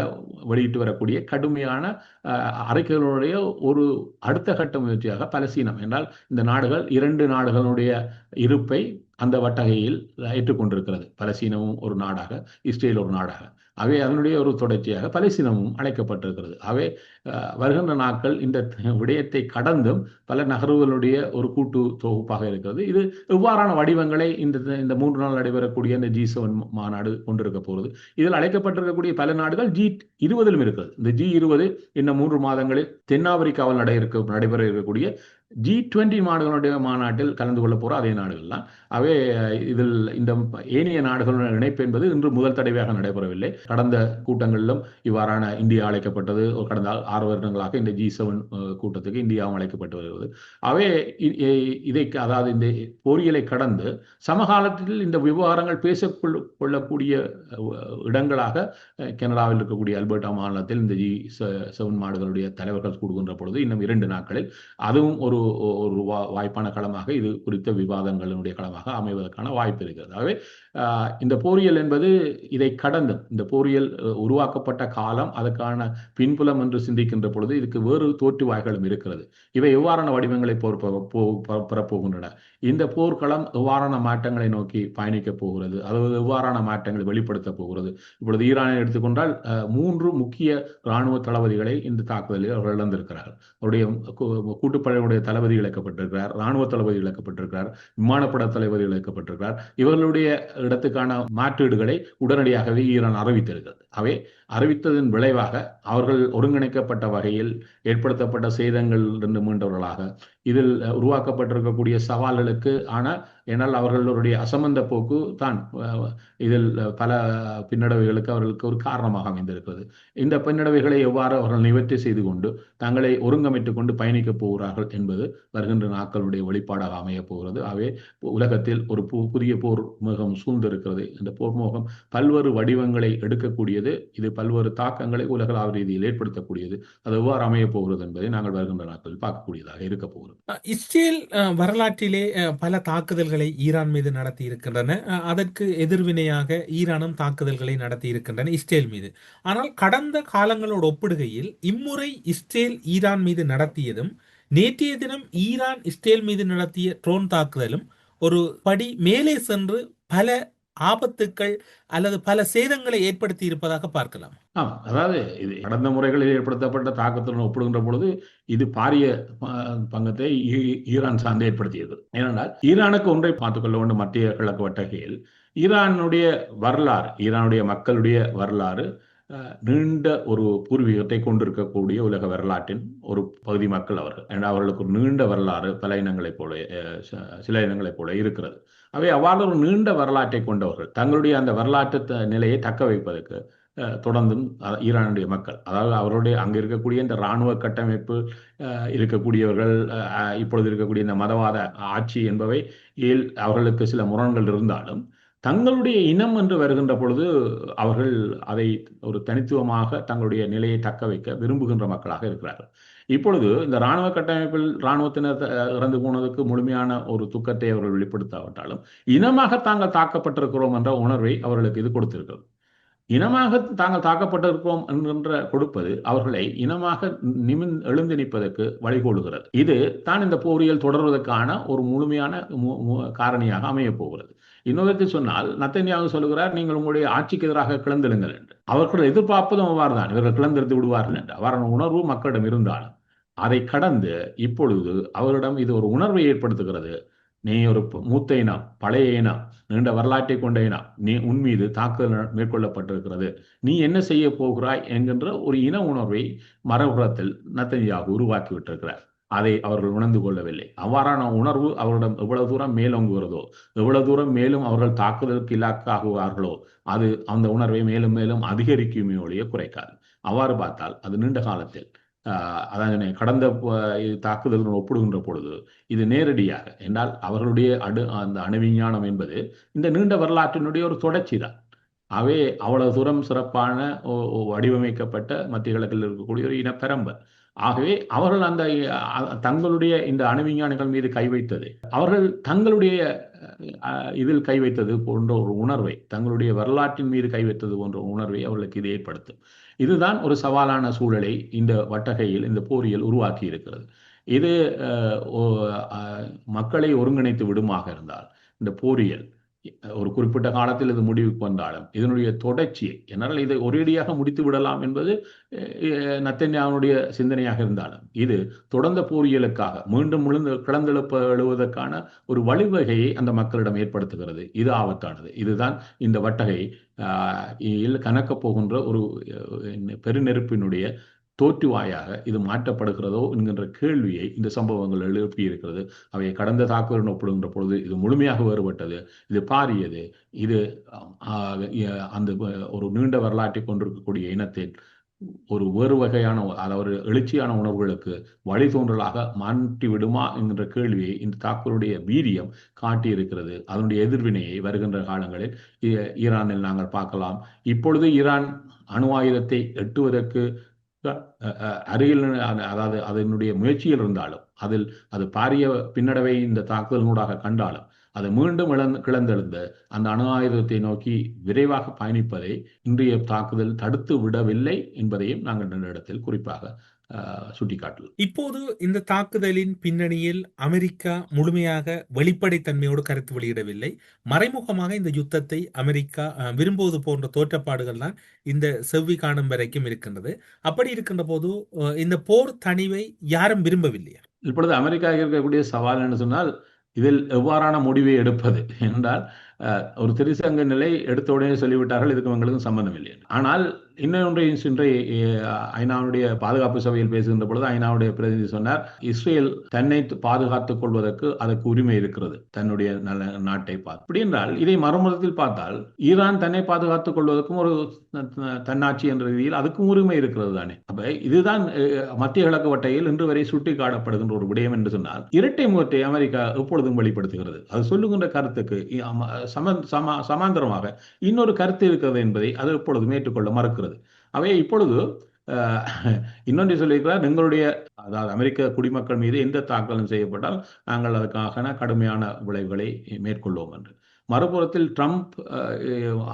வெளியிட்டு வரக்கூடிய கடுமையான அஹ், அறிக்கைகளுடைய ஒரு அடுத்த கட்ட முயற்சியாக பலஸ்தீனம். என்றால் இந்த நாடுகள் இரண்டு நாடுகளுடைய இருப்பை அந்த வட்டகையில் ஏற்றுக்கொண்டிருக்கிறது பலசீனமும் ஒரு நாடாக இஸ்ரேல் ஒரு நாடாக. அவை அதனுடைய ஒரு தொடர்ச்சியாக பலசீனமும் அழைக்கப்பட்டிருக்கிறது. அவை வருகின்ற நாட்கள் இந்த விடயத்தை கடந்தும் பல நகர்வுகளுடைய ஒரு கூட்டு தொகுப்பாக இருக்கிறது. இது எவ்வாறான வடிவங்களை இந்த இந்த மூன்று நாள் நடைபெறக்கூடிய இந்த ஜி செவன் மாநாடு கொண்டிருக்க போகிறது இதில் அழைக்கப்பட்டிருக்கக்கூடிய பல நாடுகள் ஜி இருபதிலும் இருக்கிறது. இந்த ஜி இருபது இன்னும் மூன்று மாதங்களில் தென்னாப்பிரிக்காவில் நடைய இருக்க நடைபெற இருக்கக்கூடிய ஜி டுவெண்ட்டி நாடுகளுடைய மாநாட்டில் கலந்து கொள்ள போகிற அதே நாடுகள் தான். அவை இதில் இந்த ஏனைய நாடுகளுடன் இணைப்பு என்பது இன்று முதல் தடவையாக நடைபெறவில்லை. கடந்த கூட்டங்களிலும் இவ்வாறான இந்தியா அழைக்கப்பட்டது கடந்த ஆறு வருடங்களாக இந்த ஜி செவன் கூட்டத்துக்கு இந்தியாவும் அழைக்கப்பட்டு வருகிறது. அவை இ- இதை அதாவது இந்த போரியலை கடந்து சமகாலத்தில் இந்த விவகாரங்கள் பேசிக்கொள்ள கொள்ளக்கூடிய இடங்களாக கனடாவில் இருக்கக்கூடிய அல்பர்டா மாநிலத்தில் இந்த ஜி செவன் நாடுகளுடைய தலைவர்கள் கூடுகின்ற பொழுது இன்னும் இரண்டு நாட்களில் அதுவும் ஒரு ஒரு வா- வாய்ப்பான களமாக இது குறித்த விவாதங்களினுடைய களமாக அமைவதற்கான வாய்ப்பு இருக்கிறது. ஆகவே இந்த போரியல் என்பது இதை கடந்தும் இந்த போரியல் உருவாக்கப்பட்ட காலம் அதற்கான பின்புலம் என்று சிந்திக்கின்ற பொழுது இதுக்கு வேறு தோற்று வாய்களும் இருக்கிறது. இவை எவ்வாறான வடிவங்களை போர் பெறப்போகின்றன? இந்த போர்க்களம் எவ்வாறான மாற்றங்களை நோக்கி பயணிக்கப் போகிறது? அதாவது எவ்வாறான மாற்றங்களை வெளிப்படுத்த போகிறது? இப்பொழுது ஈரானை எடுத்துக்கொண்டால் மூன்று முக்கிய இராணுவ தளபதிகளை இந்த தாக்குதலில் அவர்கள் இழந்திருக்கிறார்கள். அவருடைய கூட்டுப்படையுடைய தளபதி இழக்கப்பட்டிருக்கிறார் ராணுவ தளபதி இழக்கப்பட்டிருக்கிறார் விமானப்பட தளபதி இழக்கப்பட்டிருக்கிறார். இவர்களுடைய இடத்துக்கான மாற்றீடுகளை உடனடியாகவே ஈரான் அறிவித்திருக்கிறது. அவை அறிவித்ததன் விளைவாக அவர்கள் ஒருங்கிணைக்கப்பட்ட வகையில் ஏற்படுத்தப்பட்ட சேதங்கள் இருந்து மீண்டவர்களாக இதில் உருவாக்கப்பட்டிருக்கக்கூடிய சவால்களுக்கு ஆனால் ஏனால் அவர்களுடைய அசமந்த போக்கு தான் இதில் பல பின்னடைவுகளுக்கு அவர்களுக்கு ஒரு காரணமாக அமைந்திருக்கிறது. இந்த பின்னடைவுகளை எவ்வாறு அவர்கள் நிவர்த்தி செய்து கொண்டு தங்களை ஒருங்கமைத்துக் கொண்டு பயணிக்கப் போகிறார்கள் என்பது வருகின்ற நாட்களுடைய வெளிப்பாடாக அமையப் போகிறது. ஆகவே உலகத்தில் ஒரு பு- புதிய போர் முகம் சூழ்ந்திருக்கிறது. இந்த போர் முகம் பல்வேறு வடிவங்களை எடுக்கக்கூடியது. இது பல்வேறு தாக்கங்களை உலகளாவிய ரீதியில் ஏற்படுத்தக்கூடியது. அது எவ்வாறு அமைய போகிறது என்பதை நாங்கள் வருகின்ற நாட்களில் பார்க்கக்கூடியதாக இருக்க போகிறது. இஸ்ரேல் வரலாற்றிலே பல தாக்குதல்களை ஈரான் மீது நடத்தி இருக்கின்றன அதற்கு எதிர்வினையாக ஈரானும் தாக்குதல்களை நடத்தி இருக்கின்றன இஸ்ரேல் மீது. ஆனால் கடந்த காலங்களோடு ஒப்பிடுகையில் இம்முறை இஸ்ரேல் ஈரான் மீது நடத்தியதும் நேற்றைய தினம் ஈரான் இஸ்ரேல் மீது நடத்திய ட்ரோன் தாக்குதலும் ஒரு படி மேலே சென்று பல ஆபத்துக்கள் அல்லது பல சேதங்களை ஏற்படுத்தி இருப்பதாக பார்க்கலாம். அதாவது இது கடந்த முறைகளில் ஏற்படுத்தப்பட்ட தாக்கத்துடன் ஒப்பிடுகின்ற பொழுது இது பாரிய ப- பங்கத்தை ஈரான் சார்ந்து ஏற்படுத்தியது. ஏனென்றால் ஈரானுக்கு ஒன்றை பார்த்துக்கொள்ள வேண்டும் மத்திய கிழக்கு வட்டகையில். ஈரானுடைய வரலாறு ஈரானுடைய மக்களுடைய வரலாறு நீண்ட ஒரு பூர்வீகத்தை கொண்டிருக்கக்கூடிய உலக வரலாற்றின் ஒரு பகுதி மக்கள் அவர்கள். அவர்களுக்கு ஒரு நீண்ட வரலாறு பல இனங்களைப் போல அஹ், சில இனங்களைப் போல இருக்கிறது. அவை அவ்வாறு ஒரு நீண்ட வரலாற்றை கொண்டவர்கள். தங்களுடைய அந்த வரலாற்று நிலையை தக்க வைப்பதற்கு தொடர்ந்தும் ஈரானுடைய மக்கள் அதாவது அவருடைய அங்கு இருக்கக்கூடிய இந்த இராணுவ கட்டமைப்பு இருக்கக்கூடியவர்கள் இப்பொழுது இருக்கக்கூடிய இந்த மதவாத ஆட்சி என்பவை அவர்களுக்கு சில முரண்கள் இருந்தாலும் தங்களுடைய இனம் என்று வருகின்ற பொழுது அவர்கள் அதை ஒரு தனித்துவமாக தங்களுடைய நிலையை தக்க வைக்க விரும்புகின்ற மக்களாக இருக்கிறார்கள். இப்பொழுது இந்த இராணுவ கட்டமைப்பில் இராணுவத்தினர் இறந்து போனதுக்கு முழுமையான ஒரு துக்கத்தை அவர்கள் வெளிப்படுத்தாவிட்டாலும் இனமாக தாங்கள் தாக்கப்பட்டிருக்கிறோம் என்ற உணர்வை அவர்களுக்கு இது கொடுத்திருக்கிறது. இனமாக தாங்கள் தாக்கப்பட்டிருக்கிறோம் என்கின்ற கொடுப்பது அவர்களை இனமாக நிமின் எழுந்து நிற்பதற்கு வழிகோடுகிறது இது தான் இந்த போரியல் தொடர்வதற்கான ஒரு முழுமையான மு- மு- காரணியாக அமையப் போகிறது. சொன்னால் நத்தன்யாவு சொல்லுகிறார் நீங்கள் உங்களுடைய ஆட்சிக்கு எதிராக கிளந்தெழுங்கள் என்று. அவர்கள் எதிர்பார்ப்பதும் அவ்வாறு தான் இவர்கள் கிளந்தெடுத்து விடுவார்கள் என்று. அவ்வாறான உணர்வு மக்களிடம் இருந்தாலும். அதை கடந்து இப்பொழுது அவரிடம் இது ஒரு உணர்வை ஏற்படுத்துகிறது. நீ ஒரு மூத்த இனம் பழைய இனம் நீண்ட வரலாற்றை கொண்ட இனம் நீ உன் மீது தாக்குதல் மேற்கொள்ளப்பட்டிருக்கிறது. நீ என்ன செய்ய போகிறாய் என்கின்ற ஒரு இன உணர்வை மரபுறத்தில் நத்தனியாக உருவாக்கி விட்டிருக்கிறார் அதை அவர்கள் உணர்ந்து கொள்ளவில்லை. அவ்வாறான உணர்வு அவரிடம் எவ்வளவு தூரம் மேலோங்குகிறதோ எவ்வளவு தூரம் மேலும் அவர்கள் தாக்குதலுக்கு இலக்காகுவார்களோ அது அந்த உணர்வை மேலும் மேலும் அதிகரிக்குமே ஒழிய குறைக்காது. அவ்வாறு பார்த்தால் அது நீண்ட காலத்தில் அதான் அதாவது கடந்த தாக்குதலுடன் ஒப்பிடுகின்ற பொழுது இது நேரடியாக என்றால் அவர்களுடைய அடு அந்த அணுவிஞ்ஞானம் என்பது இந்த நீண்ட வரலாற்றினுடைய ஒரு தொடர்ச்சி தான். அவை அவ்வளவு தூரம் சிறப்பான வடிவமைக்கப்பட்ட மத்திய கிழக்கில் இருக்கக்கூடிய ஒரு இனப்பெரம்பல் ஆகவே அவர்கள் அந்த தங்களுடைய இந்த அணுவிஞ்ஞானிகள் மீது கை வைத்தது அவர்கள் தங்களுடைய இதில் கை வைத்தது போன்ற ஒரு உணர்வை தங்களுடைய வரலாற்றின் மீது கை வைத்தது போன்ற உணர்வை அவர்களுக்கு இது ஏற்படுத்தும். இதுதான் ஒரு சவாலான சூழலை இந்த வட்டகையில் இந்த போரியல் உருவாக்கி இருக்கிறது இது அஹ், அஹ், மக்களை ஒருங்கிணைத்து விடுமாக இருந்தால் இந்த போரியல் ஒரு குறிப்பிட்ட காலத்தில் இது முடிவுக்கு வந்தாலும் இதனுடைய தொடர்ச்சியை என்னால் இதை ஒரேடியாக முடித்து விடலாம் என்பது நத்தன்யாவுடைய சிந்தனையாக இருந்தாலும் இது தொடர்ந்த போரியலுக்காக மீண்டும் முழுந்து கிளந்தெழுப்ப எழுவதற்கான ஒரு வழிவகையை அந்த மக்களிடம் ஏற்படுத்துகிறது. இது ஆபத்தானது. இதுதான் இந்த வட்டகை ஆஹ், கணக்கப் போகின்ற ஒரு பெருநெருப்பினுடைய தோற்றுவாயாக இது மாற்றப்படுகிறதோ என்கின்ற கேள்வியை இந்த சம்பவங்கள் எழுப்பியிருக்கிறது. அவை கடந்த தாக்குதலுடன் ஒப்பிடுகின்ற பொழுது இது முழுமையாக வேறுபட்டது. இது பாரியது. இது ஆஹ், அந்த ஒரு நீண்ட வரலாற்றை கொண்டிருக்கக்கூடிய இனத்தில் ஒரு வேறு வகையான அதாவது எழுச்சியான உணர்வுகளுக்கு வழிதோன்றலாக மாற்றி விடுமா என்கின்ற கேள்வியை இந்த தாக்குதலுடைய வீரியம் காட்டியிருக்கிறது. அதனுடைய எதிர்வினையை வருகின்ற காலங்களில் ஈரானில் நாங்கள் பார்க்கலாம். இப்பொழுது ஈரான் அணு ஆயுதத்தை எட்டுவதற்கு அருகில் அதாவது அதனுடைய முயற்சியில் இருந்தாலும் அதில் அது பாரிய பின்னடைவை இந்த தாக்குதலினூடாக கண்டாலும் அதை மீண்டும் இழந்து கிளந்தெழுந்து அந்த அணு ஆயுதத்தை நோக்கி விரைவாக பயணிப்பதை இன்றைய தாக்குதல் தடுத்து விடவில்லை என்பதையும் நாங்கள் இந்த இடத்தில் குறிப்பாக அஹ், சுட்டிக்காட்டலாம் இப்போது இந்த தாக்குதலின் பின்னணியில் அமெரிக்கா முழுமையாக வெளிப்படைத்தன்மையோடு கருத்து வெளியிடவில்லை. மறைமுகமாக இந்த யுத்தத்தை அமெரிக்கா விரும்புவது போன்ற தோற்றப்பாடுகள் தான் இந்த செவ்வி காணும் வரைக்கும் இருக்கின்றது. அப்படி இருக்கின்ற போது இந்த போர் தணிவை யாரும் விரும்பவில்லையா? இப்பொழுது அமெரிக்கா இருக்கக்கூடிய சவால் என்று சொன்னால் இதில் எவ்வாறான முடிவை எடுப்பது? *laughs* என்றால் ஒரு திருசங்க நிலை எடுத்த உடனே சொல்லிவிட்டார்கள் இதுக்கு எங்களுக்கும் சம்பந்தம் இல்லை ஆனால் இன்னொன்றை இன்றைய ஐநாவுடைய பாதுகாப்பு சபையில் பேசுகின்ற பொழுது ஐநாவுடைய பிரதிநிதி சொன்னார் இஸ்ரேல் தன்னை பாதுகாத்துக் கொள்வதற்கு அதற்கு உரிமை இருக்கிறது தன்னுடைய நல்ல நாட்டை பார்த்து. அப்படி என்றால் இதை மறுமுறத்தில் பார்த்தால் ஈரான் தன்னை பாதுகாத்துக் கொள்வதற்கும் ஒரு தன்னாட்சி என்ற ரீதியில் அதுக்கும் உரிமை இருக்கிறது தானே. அப்ப இதுதான் மத்திய கிழக்கு வட்டையில் இன்று வரை சுட்டி காட்டப்படுகின்ற ஒரு விடயம் என்று சொன்னால் இரட்டை முகத்தை அமெரிக்கா எப்பொழுதும் வெளிப்படுத்துகிறது. அது சொல்லுகின்ற கருத்துக்கு சம- சம- சமாந்தரமாக இன்னொரு கருத்து இருக்கிறது என்பதை அது இப்பொழுதும் ஏற்றுக்கொள்ள மறுக்கிறது. அவை இப்பொழுது இன்னொன்று சொல்லியிருக்கிறார் எங்களுடைய அதாவது அமெரிக்க குடிமக்கள் மீது எந்த தாக்கலும் செய்யப்பட்டால் நாங்கள் அதற்கான கடுமையான விளைவுகளை மேற்கொள்வோம் என்று. மறுபுறத்தில் ட்ரம்ப் அஹ்,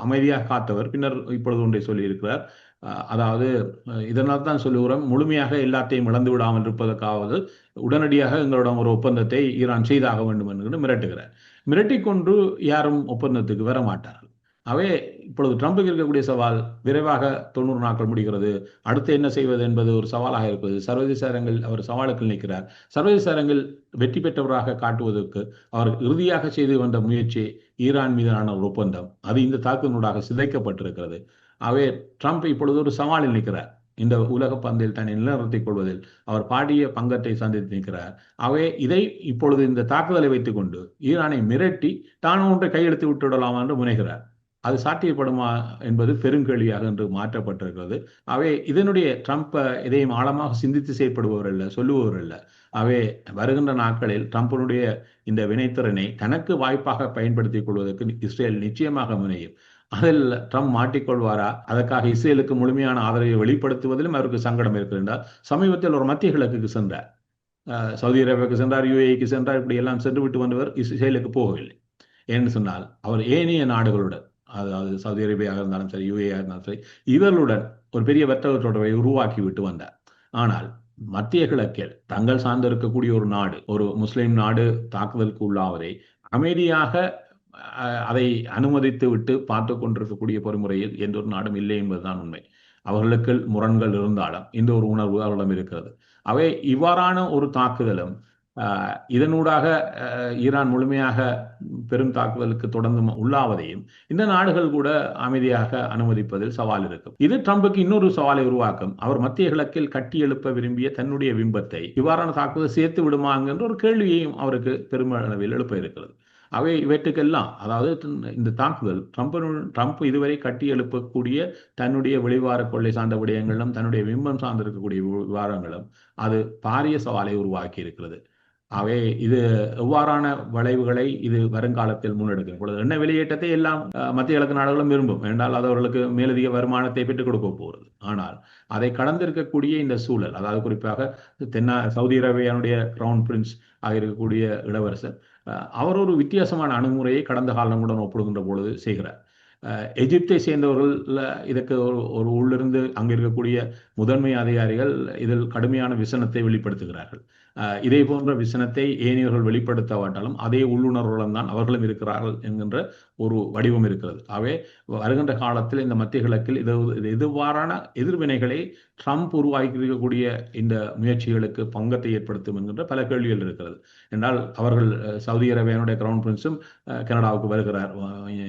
அமைதியாக காத்தவர் பின்னர் இப்பொழுது ஒன்றை சொல்லியிருக்கிறார். அஹ், அதாவது இதனால் தான் சொல்லுகிறோம் முழுமையாக எல்லாத்தையும் இழந்து விடாமல் இருப்பதற்காவது உடனடியாக எங்களோட ஒரு ஒப்பந்தத்தை ஈரான் செய்தாக வேண்டும் என்று மிரட்டுகிறார். மிரட்டிக்கொண்டு யாரும் ஒப்பந்தத்துக்கு வர மாட்டார்கள். அவே இப்பொழுது ட்ரம்புக்கு இருக்கக்கூடிய சவால் விரைவாக தொண்ணூறு நாட்கள் முடிகிறது. அடுத்து என்ன செய்வது என்பது ஒரு சவாலாக இருப்பது சர்வதேச அரங்கில் அவர் சவாலுக்கு நிற்கிறார். சர்வதேச அரங்கில் வெற்றி பெற்றவராக காட்டுவதற்கு அவர் இறுதியாக செய்து வந்த முயற்சி ஈரான் மீதான ஒரு ஒப்பந்தம். அது இந்த தாக்குதலூடாக சிதைக்கப்பட்டிருக்கிறது. அவே ட்ரம்ப் இப்பொழுது ஒரு சவாலில் நிற்கிறார். இந்த உலக பந்தில் தன்னை நிலைநிறுத்திக் கொள்வதில் அவர் பாடிய பங்கத்தை சந்தித்து நிற்கிறார். அவை இதை இப்பொழுது இந்த தாக்குதலை வைத்துக்கொண்டு ஈரானை மிரட்டி தான் ஒன்றை கையெழுத்து விட்டுவிடலாம் என்று முனைகிறார். அது சாத்தியப்படுமா என்பது பெருங்கேள்வியாக என்று மாற்றப்பட்டிருக்கிறது. அவை இதனுடைய ட்ரம்ப் இதையும் ஆழமாக சிந்தித்து செயற்படுபவர் அல்ல சொல்லுபவர் அல்ல. அவை வருகின்ற நாட்களில் ட்ரம்ப்பினுடைய இந்த வினைத்திறனை தனக்கு வாய்ப்பாக பயன்படுத்திக் கொள்வதற்கு இஸ்ரேல் நிச்சயமாக முனையும். அதில் ட்ரம்ப் மாட்டிக்கொள்வாரா? அதற்காக இஸ்ரேலுக்கு முழுமையான ஆதரவை வெளிப்படுத்துவதிலும் அவருக்கு சங்கடம் இருக்கின்றார் சமீபத்தில் ஒரு மத்திய கிழக்குக்கு சென்றார். சவுதி அரேபியாவுக்கு சென்றார் யுஏக்கு சென்றார் இப்படி எல்லாம் சென்று விட்டு வந்தவர் இஸ்ரேலுக்கு போகவில்லை. ஏன்னு சொன்னால் அவர் ஏனைய நாடுகளுடன் அதாவது சவுதி அரேபியாக இருந்தாலும் சரி யுஏயாக இருந்தாலும் சரி இவர்களுடன் ஒரு பெரிய வர்த்தக தொடர்பை உருவாக்கி விட்டு வந்தார். ஆனால் மத்திய கிழக்கில் தங்கள் சார்ந்து இருக்கக்கூடிய ஒரு நாடு ஒரு முஸ்லிம் நாடு தாக்குதலுக்கு உள்ளாவதை அமைதியாக அதை அனுமதித்து விட்டு பார்த்து கொண்டிருக்கக்கூடிய பொறிமுறையில் எந்த ஒரு நாடும் இல்லை என்பதுதான் உண்மை. அவர்களுக்கு முரண்கள் இருந்தாலும் இந்த ஒரு உணர்வு அவர்களிடம் இருக்கிறது. அவை இவ்வாறான ஒரு தாக்குதலும் இதனூடாக அஹ், ஈரான் முழுமையாக பெரும் தாக்குதலுக்கு தொடர்ந்து உள்ளாவதையும் இந்த நாடுகள் கூட அமைதியாக அனுமதிப்பதில் சவால் இருக்கும். இது ட்ரம்புக்கு இன்னொரு சவாலை உருவாக்கும். அவர் மத்திய கிழக்கில் கட்டி எழுப்ப விரும்பிய தன்னுடைய பிம்பத்தை இவ்வாறான தாக்குதல் சேர்த்து விடுமாங்க என்கின்ற ஒரு கேள்வியையும் அவருக்கு பெருமளவில் எழுப்ப இருக்கிறது. அவை இவற்றுக்கெல்லாம் அதாவது இந்த தாக்குதல் ட்ரம்பனு ட்ரம்ப் இதுவரை கட்டி எழுப்பக்கூடிய தன்னுடைய வெளிவார கொள்ளை சார்ந்த விடயங்களும் தன்னுடைய விம்பம் சார்ந்திருக்கக்கூடிய விவகாரங்களும் அது பாரிய சவாலை உருவாக்கி இருக்கிறது அவை இது எவ்வாறான விளைவுகளை இது வருங்காலத்தில் முன்னெடுக்கும் இப்பொழுது எண்ணெய் வெளியேற்றத்தை எல்லாம் அஹ், மத்திய கிழக்கு நாடுகளும் விரும்பும் என்றால் அது அவர்களுக்கு மேலதிக வருமானத்தை பெற்றுக் கொடுக்க போகிறது. ஆனால் அதை கடந்திருக்கக்கூடிய இந்த சூழல் அதாவது குறிப்பாக தென்னா சவுதி அரேபியானுடைய கிரவுன் பிரின்ஸ் ஆக இருக்கக்கூடிய இளவரசர் அவர் ஒரு வித்தியாசமான அணுகுமுறையை கடந்த காலங்களுடன் ஒப்பிடுகின்ற பொழுது செய்கிறார். அஹ், எகிப்தை சேர்ந்தவர்கள் இதற்கு ஒரு ஒரு உள்ளிருந்து அங்கே இருக்கக்கூடிய முதன்மை அதிகாரிகள் இதில் கடுமையான விசனத்தை வெளிப்படுத்துகிறார்கள். இதே போன்ற விசனத்தை ஏனையவர்கள் வெளிப்படுத்தாவிட்டாலும் அதே உள்ளுணர்வுடன் தான் அவர்களும் இருக்கிறார்கள் என்கின்ற ஒரு வடிவம் இருக்கிறது. ஆகவே வருகின்ற காலத்தில் இந்த மத்திய கிழக்கில் இது எதுவாறான எதிர்வினைகளை ட்ரம்ப் உருவாக்கி இருக்கக்கூடிய இந்த முயற்சிகளுக்கு பங்கத்தை ஏற்படுத்தும் என்கின்ற பல கேள்விகள் இருக்கிறது. என்றால் அவர்கள் சவுதி அரேபியானுடைய கிரவுன் பிரின்ஸும் கனடாவுக்கு வருகிறார்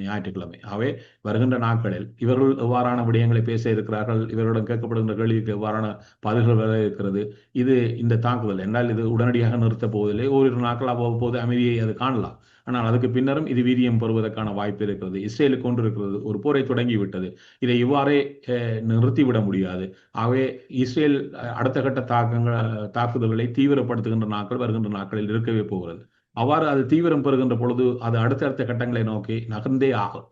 ஞாயிற்றுக்கிழமை. ஆகவே வருகின்ற நாட்களில் இவர்கள் எவ்வாறான விடயங்களை பேச இருக்கிறார்கள் இவர்களிடம் கேட்கப்படுகின்ற கேள்விக்கு எவ்வாறான பதில்கள் வர இருக்கிறது இது இந்த தாக்குதல். என்றால் இது அது உடனடியாக நிறுத்த போவதில்லை. ஓரிரு நாட்களாக போக போது அமைதியை அது காணலாம். ஆனால் அதுக்கு பின்னரும் இது வீரியம் பெறுவதற்கான வாய்ப்பு இருக்கிறது. இஸ்ரேலுக்கு கொண்டு இருக்கிறது ஒரு போரை தொடங்கிவிட்டது. இதை இவ்வாறே நிறுத்திவிட முடியாது. ஆகவே இஸ்ரேல் அடுத்த கட்ட தாக்கங்கள் தாக்குதல்களை தீவிரப்படுத்துகின்ற நாட்கள் வருகின்ற நாட்களில் இருக்கவே போகிறது. அவ்வாறு அது தீவிரம் பெறுகின்ற பொழுது அது அடுத்தடுத்த கட்டங்களை நோக்கி நகர்ந்தே ஆகும்.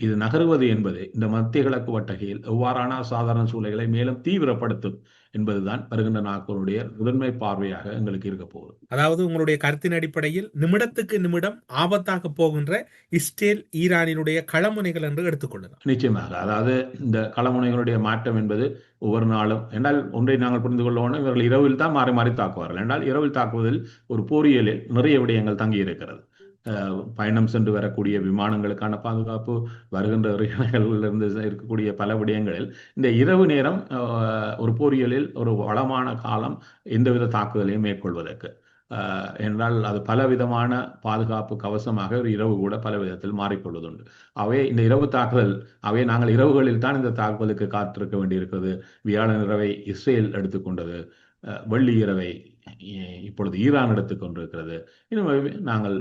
இது நகருவது என்பது இந்த மத்திய கிழக்கு வட்டகையில் எவ்வாறான சாதாரண சூழ்நிலைகளை மேலும் தீவிரப்படுத்தும். என்பதுதான் வருகின்ற நாட்களுடைய முதன்மை பார்வையாக எங்களுக்கு இருக்க போகுது. அதாவது உங்களுடைய கருத்தின் அடிப்படையில் நிமிடத்துக்கு நிமிடம் ஆபத்தாக போகின்ற இஸ்ரேல் ஈரானினுடைய களமுனைகள் என்று எடுத்துக்கொள்ளலாம். நிச்சயமாக. அதாவது இந்த களமுனைகளுடைய மாற்றம் என்பது ஒவ்வொரு நாளும் என்றால் ஒன்றை நாங்கள் புரிந்து கொள்ளணும் இவர்கள் இரவில் தான் மாறி மாறி தாக்குவார்கள். என்றால் இரவில் தாக்குவதில் ஒரு போரியலில் நிறைய விடயங்கள் தங்கி இருக்கிறது பயணம் சென்று வரக்கூடிய விமானங்களுக்கான பாதுகாப்பு வருகின்ற இருந்து இருக்கக்கூடிய பல விடயங்களில் இந்த இரவு நேரம் ஒரு போரியலில் ஒரு வளமான காலம் எந்தவித தாக்குதலையும் மேற்கொள்வதற்கு. அஹ், என்றால் அது பலவிதமான பாதுகாப்பு கவசமாக ஒரு இரவு கூட பல விதத்தில் மாறிக்கொள்வதுண்டு. அவை இந்த இரவு தாக்குதல் அவை நாங்கள் இரவுகளில் தான் இந்த தாக்குதலுக்கு காத்திருக்க வேண்டியிருக்கிறது. வியாழன் இரவை இஸ்ரேல் எடுத்துக்கொண்டது. அஹ், வெள்ளி இரவை இப்பொழுது ஈரான் எடுத்துக்கொண்டிருக்கிறது. இன்னும் நாங்கள்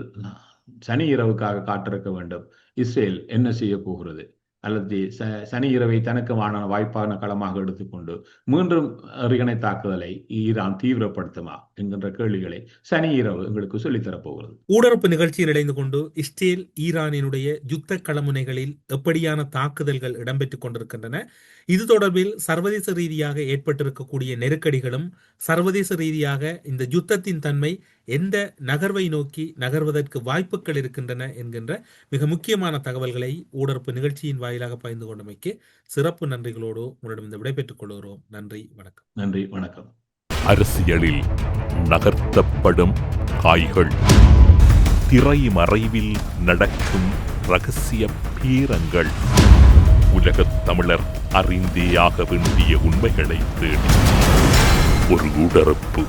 சனி இரவுக்காக காத்திருக்க வேண்டும். இஸ்ரேல் என்ன செய்ய போகிறது? அல்லது ச- சனி இரவை தனக்குமான வாய்ப்பான களமாக எடுத்துக்கொண்டு மீண்டும் எறிகணை தாக்குதலை ஈரான் தீவிரப்படுத்துமா என்கின்ற கேள்விகளை சனி இரவு எங்களுக்கு சொல்லித்தரப்போகிறது ஊடரப்பு நிகழ்ச்சியில் இணைந்து கொண்டு இஸ்ரேல் ஈரானினுடைய யுத்த களமுனைகளில் எப்படியான தாக்குதல்கள் இடம்பெற்றுக் கொண்டிருக்கின்றன இது தொடர்பில் சர்வதேச ரீதியாக ஏற்பட்டிருக்கக்கூடிய நெருக்கடிகளும் சர்வதேச ரீதியாக இந்த யுத்தத்தின் தன்மை எந்த நகர்வை நோக்கி நகர்வதற்கு வாய்ப்புகள் இருக்கின்றன என்கின்ற மிக முக்கியமான தகவல்களை ஊடரப்பு நிகழ்ச்சியின் வாயிலாக பகிர்ந்து கொண்டமைக்கு சிறப்பு நன்றிகளோடு உங்களிடம் விடைபெற்றுக் கொள்கிறோம். நன்றி வணக்கம். நன்றி வணக்கம். அரசியலில் நகர்த்தப்படும் காய்கள் திரை மறைவில் நடக்கும் ரகசிய ஈரங்கள் உலகத் தமிழர் அறிந்தேயாக வேண்டிய உண்மைகளை தேடி ஒரு உடறுப்பு